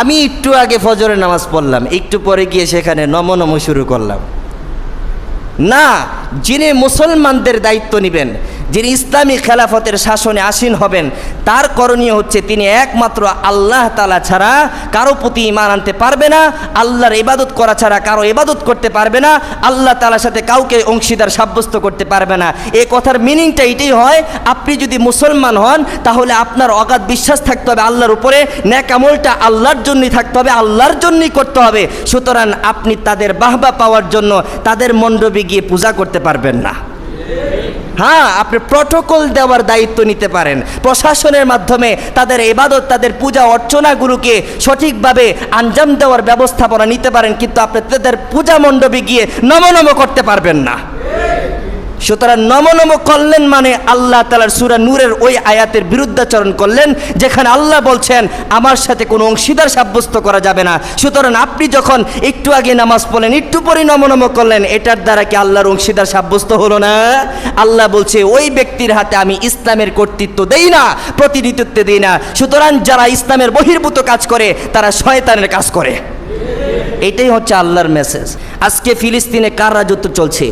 আমি একটু আগে ফজরে নামাজ পড়লাম, একটু পরে গিয়ে সেখানে নম নম শুরু করলাম। না, যিনি মুসলমানদের দায়িত্ব নেবেন যিনি ইসলামী খেলাফতের শাসনে আসীন হবেন, তার করণীয় হচ্ছে তিনি একমাত্র আল্লাহ তালা ছাড়া কারও প্রতি ইমান আনতে পারবে না, আল্লাহর ইবাদত করা ছাড়া কারও ইবাদত করতে পারবে না, আল্লাহ তালার সাথে কাউকে অংশীদার সাব্যস্ত করতে পারবে না। এই কথার মিনিংটা এটাই হয়, আপনি যদি মুসলমান হন, তাহলে আপনার অগাধ বিশ্বাস থাকতে হবে আল্লাহর উপরে ন্যাকামলটা আল্লাহর জন্যই থাকতে হবে, আল্লাহর জন্যই করতে হবে। সুতরাং আপনি তাদের বাহবা পাওয়ার জন্য তাদের মণ্ডপে গিয়ে পূজা করতে পারবেন না। হ্যাঁ আপনি প্রটোকল দেওয়ার দায়িত্ব নিতে পারেন। প্রশাসনের মাধ্যমে তাদের এবাদত তাদের পূজা অর্চনাগুলোকে সঠিকভাবে আঞ্জাম দেওয়ার ব্যবস্থাপনা নিতে পারেন, কিন্তু আপনি তাদের পূজা মণ্ডপে গিয়ে নমনম করতে পারবেন না। সুতরাং নমনম করলেন মানে আল্লাহ তালার সুরা নূরের ওই আয়াতের বিরুদ্ধাচরণ করলেন, যেখানে আল্লাহ বলছেন, আমার সাথে কোনো অংশীদার সাব্যস্ত করা যাবে না। সুতরাং আপনি যখন একটু আগে নামাজ পড়লেন, একটু পরে নমনম করলেন, এটার দ্বারা কি আল্লাহর অংশীদার সাব্যস্ত হলো না? আল্লাহ বলছে, ওই ব্যক্তির হাতে আমি ইসলামের কর্তৃত্ব দেই না, প্রতিনিধিত্ব দিই না। সুতরাং যারা ইসলামের বহির্ভূত কাজ করে, তারা শয়তানের কাজ করে। এটাই হচ্ছে আল্লাহর মেসেজ আজকে ফিলিস্তিনে কার রাজত্ব চলছে?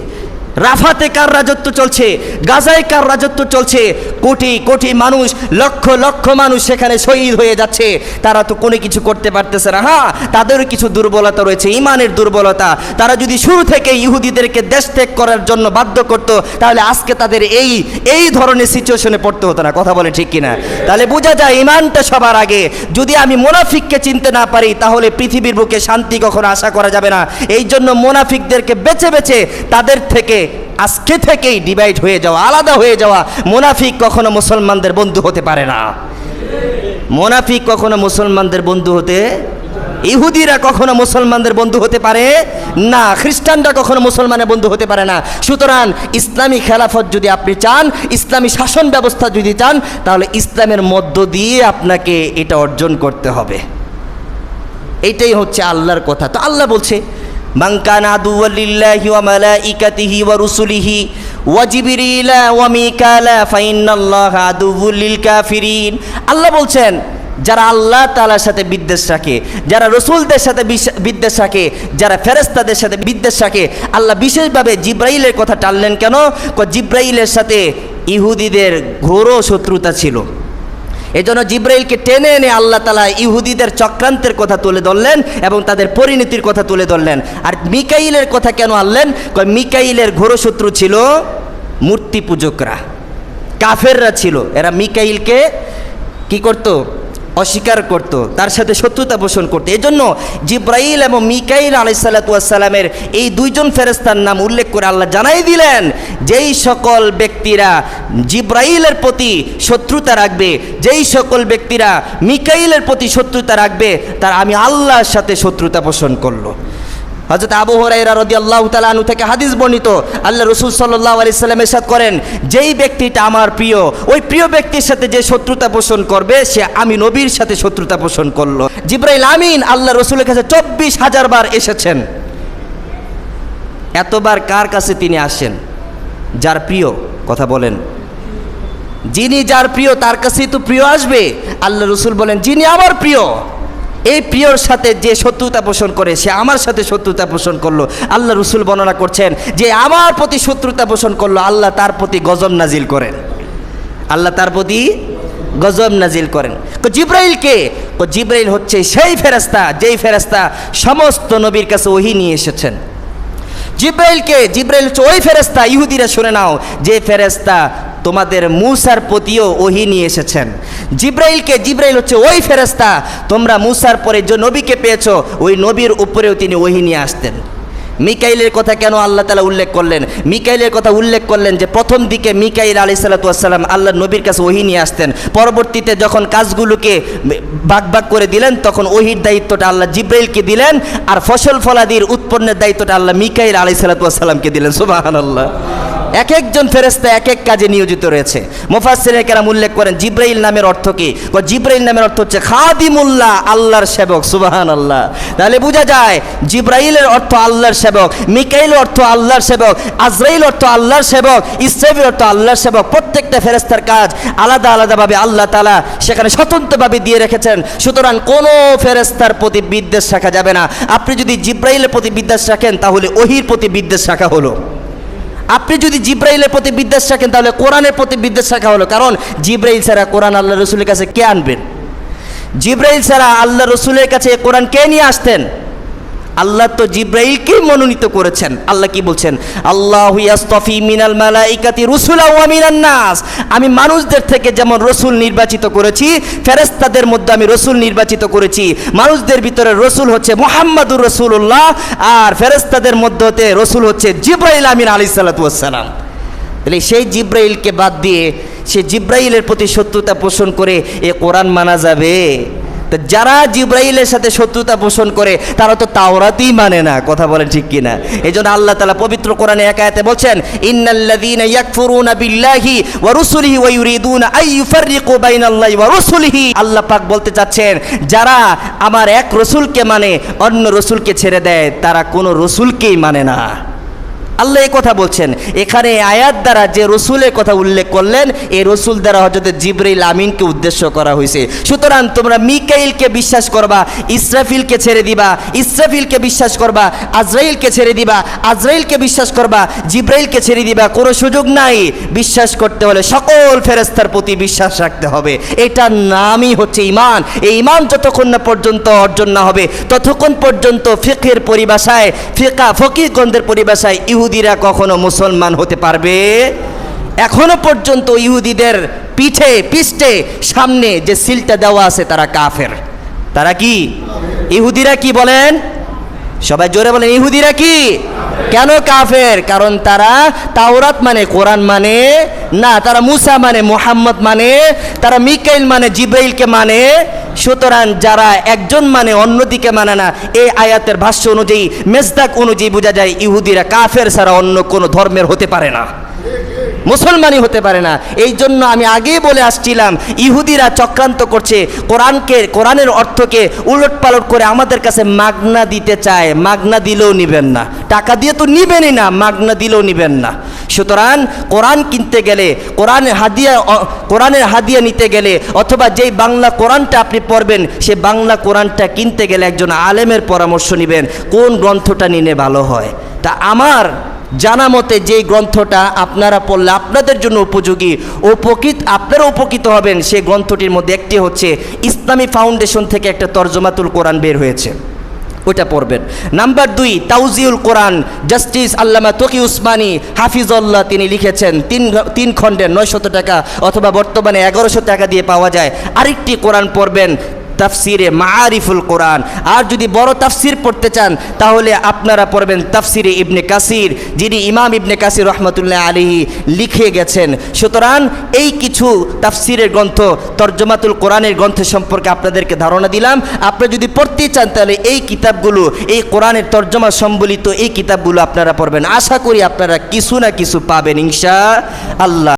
রাফাতে কার রাজত্ব চলছে? গাজায় কার রাজত্ব চলছে? কোটি কোটি মানুষ, লক্ষ লক্ষ মানুষ সেখানে শহীদ হয়ে যাচ্ছে। তারা তো কোনো কিছু করতে পারতেছে না। হ্যাঁ তাদেরও কিছু দুর্বলতা রয়েছে, ইমানের দুর্বলতা। তারা যদি শুরু থেকে ইহুদিদেরকে দেশ ত্যাগ করার জন্য বাধ্য করত, তাহলে আজকে তাদের এই এই ধরনের সিচুয়েশনে পড়তে হতো না। কথা বলে ঠিক কিনা? তাহলে বোঝা যায় ইমানটা সবার আগে। যদি আমি মোনাফিককে চিনতে না পারি, তাহলে পৃথিবীর বুকে শান্তি কখনো আশা করা যাবে না। এই জন্য মোনাফিকদেরকে বেছে বেছে তাদের থেকে আজকে থেকেই ডিভাইড হয়ে যাওয়া, আলাদা হয়ে যাওয়া। মোনাফিক কখনো মুসলমানদের বন্ধু হতে পারে না। মোনাফিক কখনো মুসলমানদের বন্ধু হতে, ইহুদিরা কখনো মুসলমানদের বন্ধু হতে পারে না, খ্রিস্টানরা কখনো মুসলমানের বন্ধু হতে পারে না। সুতরাং ইসলামী খেলাফত যদি আপনি চান, ইসলামী শাসন ব্যবস্থা যদি চান, তাহলে ইসলামের মধ্য দিয়ে আপনাকে এটা অর্জন করতে হবে। এটাই হচ্ছে আল্লাহর কথা। তো আল্লাহ বলছে মাঙ্কান আদুল্লিল্লাহি ওয়া মালাইকাতিহি ওয়া রুসুলিহি ওয়া জিবরিলা ওয়া মিকালা ফাইনাল্লাহা আদুউল কাফিরিন। আল্লাহ বলছেন, যারা আল্লাহ তাআলার সাথে বিদ্বেষ রাখে, যারা রসুলদের সাথে বিদ্বেষ রাখে, যারা ফেরেস্তাদের সাথে বিদ্বেষ রাখে, আল্লাহ বিশেষভাবে জিব্রাইলের কথা টানলেন কেন? জিব্রাইলের সাথে ইহুদিদের ঘোর শত্রুতা ছিল। এজন্য জিব্রাইলকে টেনে এনে আল্লাহ তালা ইহুদিদের চক্রান্তের কথা তুলে ধরলেন এবং তাদের পরিণতির কথা তুলে ধরলেন। আর মিকাইলের কথা কেন আনলেন? মিকাইলের ঘোরশত্রু ছিল মূর্তি পূজকরা, কাফেররা ছিল। এরা মিকাইলকে কি করত? অস্বীকার করত, তার সাথে শত্রুতা পোষণ করতো। এজন্য জিব্রাইল এবং মিকাইল আলাইসাল্লাতুয়াসাল্লামের এই দুইজন ফেরেস্তার নাম উল্লেখ করে আল্লাহ জানাই দিলেন যেই সকল ব্যক্তিরা জিব্রাইলের প্রতি শত্রুতা রাখবে, যেই সকল ব্যক্তিরা মিকাইলের প্রতি শত্রুতা রাখবে, তার আমি আল্লাহর সাথে শত্রুতা পোষণ করল। হজরত আবু হরাইরা রদি আল্লাহ তালু থেকে হাদিস বর্ণিত, আল্লাহ রসুল সাল্লাহ আলি সাল্লাম এরশাদ করেন, যেই ব্যক্তিটা আমার প্রিয়, ওই প্রিয় ব্যক্তির সাথে যে শত্রুতা পোষণ করবে, সে আমি নবীর সাথে শত্রুতা পোষণ করল। জিব্রাইল আমিন আল্লাহ রসুলের কাছে চব্বিশ হাজার বার এসেছেন। এতবার কার কাছে তিনি আসেন? যার প্রিয়, কথা বলেন। যিনি যার প্রিয়, তার কাছেই তো প্রিয় আসবে। আল্লাহ রসুল বলেন, যিনি আমার প্রিয় এই প্রিয়র সাথে যে শত্রুতা পোষণ করে, সে আমার সাথে শত্রুতা পোষণ করল। আল্লাহ রসুল বর্ণনা করছেন যে আমার প্রতি শত্রুতা পোষণ করল, আল্লাহ তার প্রতি গজব নাজিল করেন। আল্লাহ তার প্রতি গজব নাজিল করেন। তো জিব্রাইলকে, তো জিব্রাইল হচ্ছে সেই ফেরেস্তা যেই ফেরেস্তা সমস্ত নবীর কাছে ওহি নিয়ে এসেছেন। জিব্রাইলকে, জিব্রাইল হচ্ছে ওই ফেরেস্তা ইহুদিরা শুনে নাও, যে ফেরেস্তা তোমাদের মুসার প্রতিও ওহি নিয়ে এসেছেন। জিব্রাইলকে, জিব্রাইল হচ্ছে ওই ফেরেস্তা তোমরা মুসার পরে যে নবীকে পেয়েছ, ওই নবীর উপরেও তিনি ওহি নিয়ে আসতেন। মিকাইলের কথা কেন আল্লাহ তালা উল্লেখ করলেন? মিকাইলের কথা উল্লেখ করলেন যে, প্রথম দিকে মিকাইল আলি সাল্লাতাম আল্লাহ নবীর কাছে ওহি নিয়ে আসতেন। পরবর্তীতে যখন কাজগুলোকে ভাগ ভাগ করে দিলেন, তখন ওহির দায়িত্বটা আল্লাহ জিব্রাইলকে দিলেন, আর ফসল ফলাদির উৎপন্নের দায়িত্বটা আল্লাহ মিকাইল আলি সাল্লাতামকে দিলেন। সুবাহ আল্লাহ এক একজন ফেরেস্তা এক এক কাজে নিয়োজিত রয়েছে। মুফাসসিরে কেরাম উল্লেখ করেন, জিব্রাইল নামের অর্থ কি? জিব্রাইল নামের অর্থ হচ্ছে খাদিমুল্লাহ, আল্লাহর সেবক। সুবাহান আল্লাহ তাহলে বোঝা যায়, জিব্রাইলের অর্থ আল্লাহর সেবক, মিকাইল অর্থ আল্লাহর সেবক, আজরাইল অর্থ আল্লাহর সেবক ইসরাফিল অর্থ আল্লাহর সেবক। প্রত্যেকটা ফেরেস্তার কাজ আলাদা আলাদাভাবে আল্লাহ তালা সেখানে স্বতন্ত্রভাবে দিয়ে রেখেছেন। সুতরাং কোনো ফেরেস্তার প্রতি বিদ্বেষ রাখা যাবে না। আপনি যদি জিব্রাইলের প্রতি বিদ্বেষ রাখেন, তাহলে ওহির প্রতি বিদ্বেষ রাখা হলো। আপনি যদি জিব্রাইলের প্রতি বিদ্বেষ রাখেন, তাহলে কোরআনের প্রতি বিদ্বেষ রাখা হলো। কারণ জিব্রাইল ছাড়া কোরআন আল্লাহ রসুলের কাছে কে আনবেন? জিব্রাইল ছাড়া আল্লাহ রসুলের কাছে কোরআন কে নিয়ে আসতেন? আল্লাহ তো জিব্রাইলকে মনোনীত করেছেন। আল্লাহ কি বলছেন? আল্লাহ ইয়াস্তফি মিনাল মালাইকাতি রুসুলা ওয়া মিনান নাস। আমি মানুষদের থেকে যেমন রসুল নির্বাচিত করেছি, ফেরেশতাদের মধ্যে আমি রসুল নির্বাচিত করেছি। মানুষদের ভিতরে রসুল হচ্ছে মুহাম্মাদুর রসুল্লাহ আর ফেরেশতাদের মধ্যে হতে রসুল হচ্ছে জিব্রাইল আমিন আলী সাল্লাতুয়াসাল্লাম তাহলে সেই জিব্রাইলকে বাদ দিয়ে সে জিব্রাইলের প্রতি শত্রুতা পোষণ করে এ কোরআন মানা যাবে। তা যারা জিব্রাইলের সাথে শত্রুতা পোষণ করে, তারা তো তাওরাতেই মানে না, কথা বলেন ঠিক কিনা? এই জন্য আল্লাহ তালা পবিত্র কোরআনে একায়াতে বলছেন, ইন্নাল্লাযীনা ইয়াকফুরুনা বিল্লাহি ওয়া রুসুলিহি ওয়া আই ইউফাররিকু বাইনাল্লাহি ওয়া রুসুলিহি। আল্লাহ পাক বলতে চাচ্ছেন, যারা আমার এক রসুলকে মানে অন্য রসুলকে ছেড়ে দেয়, তারা কোনো রসুলকেই মানে না। আল্লাহ এই কথা বলছেন। এখানে আয়াত দ্বারা যে রসুলের কথা উল্লেখ করলেন, এই রসুল দ্বারা হজরত জিব্রাইল আমিনকে উদ্দেশ্য করা হয়েছে। সুতরাং তোমরা মিকাইলকে বিশ্বাস করবা, ইসরাফিলকে ছেড়ে দিবা, ইসরাফিলকে বিশ্বাস করবা, আজরাইলকে ছেড়ে দিবা, আজরাইলকে বিশ্বাস করবা, জিব্রাইলকে ছেড়ে দিবা, কোনো সুযোগ নাই। বিশ্বাস করতে হলে সকল ফেরেস্তার প্রতি বিশ্বাস রাখতে হবে। এটার নামই হচ্ছে ইমান এই ইমান যতক্ষণ না পর্যন্ত অর্জন না হবে, ততক্ষণ পর্যন্ত ফিকের পরিভাষায়, ফিকা ফকিরগন্ধের পরিভাষায় ইহুদিরা কখনো মুসলমান হতে পারবে? এখনও পর্যন্ত ইহুদিদের পিঠে, পিষ্টে, সামনে যে সিলটা দেওয়া আছে তারা কাফের। তারা কি? ইহুদিরা কি বলেন? সবাই জোরে বলেন, ইহুদিরা কি? কেন কাফের? কারণ তারা তাওরাত মানে কোরআন মানে না, তারা মুসা মানে মোহাম্মদ মানে তারা মিকাইল মানে জিব্রাইলকে মানে। সুতরাং যারা একজন মানে অন্যদিকে মানে না, এই আয়াতের ভাষ্য অনুযায়ী, মেজদাক অনুযায়ী বোঝা যায়, ইহুদিরা কাফের ছাড়া অন্য কোনো ধর্মের হতে পারে না। মুসলমানই হতে পারে না। এই জন্য আমি আগেই বলে আসছিলাম, ইহুদিরা চক্রান্ত করছে, কোরআনকে, কোরআনের অর্থকে উলট পালট করে আমাদের কাছে মাগনা দিতে চায়। মাগনা দিলেও নিবেন না। টাকা দিয়ে তো নিবেনই না, মাগনা দিলেও নিবেন না। সুতরাং কোরআন কিনতে গেলে, কোরআনের হাদিয়া কোরআনের হাদিয়া নিতে গেলে, অথবা যেই বাংলা কোরআনটা আপনি পড়বেন, সে বাংলা কোরআনটা কিনতে গেলে একজন আলেমের পরামর্শ নেবেন, কোন গ্রন্থটা নিলে ভালো হয়। তা আমার জানা মতে যেই গ্রন্থটা আপনারা পড়লে আপনাদের জন্য উপযোগী উপকৃত, আপনারা উপকৃত হবেন, সেই গ্রন্থটির মধ্যে একটি হচ্ছে ইসলামী ফাউন্ডেশন থেকে একটা তর্জমাতুল কোরআন বের হয়েছে। ওটা পড়বেন। নাম্বার দুই তাউজিউল কোরআন, জাস্টিস আল্লামা তকি উসমানী হাফিজল্লাহ তিনি লিখেছেন, তিন তিন খণ্ডের নয়শত টাকা অথবা বর্তমানে এগারোশো টাকা দিয়ে পাওয়া যায়। আরেকটি কোরআন পড়বেন তাফসিরে মারিফুল কোরআন। আর যদি বড় তাফসির পড়তে চান, তাহলে আপনারা পড়বেন তাফসিরে ইবনে কাসির, যিনি ইমাম ইবনে কাসির রহমতুল্লাহ আলিহি লিখে গেছেন। সুতরাং এই কিছু তাফসিরের গ্রন্থ, তর্জমাতুল কোরআনের গ্রন্থ সম্পর্কে আপনাদেরকে ধারণা দিলাম। আপনি যদি পড়তে চান, তাহলে এই কিতাবগুলো, এই কোরআনের তর্জমা সম্বলিত এই কিতাবগুলো আপনারা পড়বেন। আশা করি আপনারা কিছু না কিছু পাবেন, ইনশা আল্লাহ।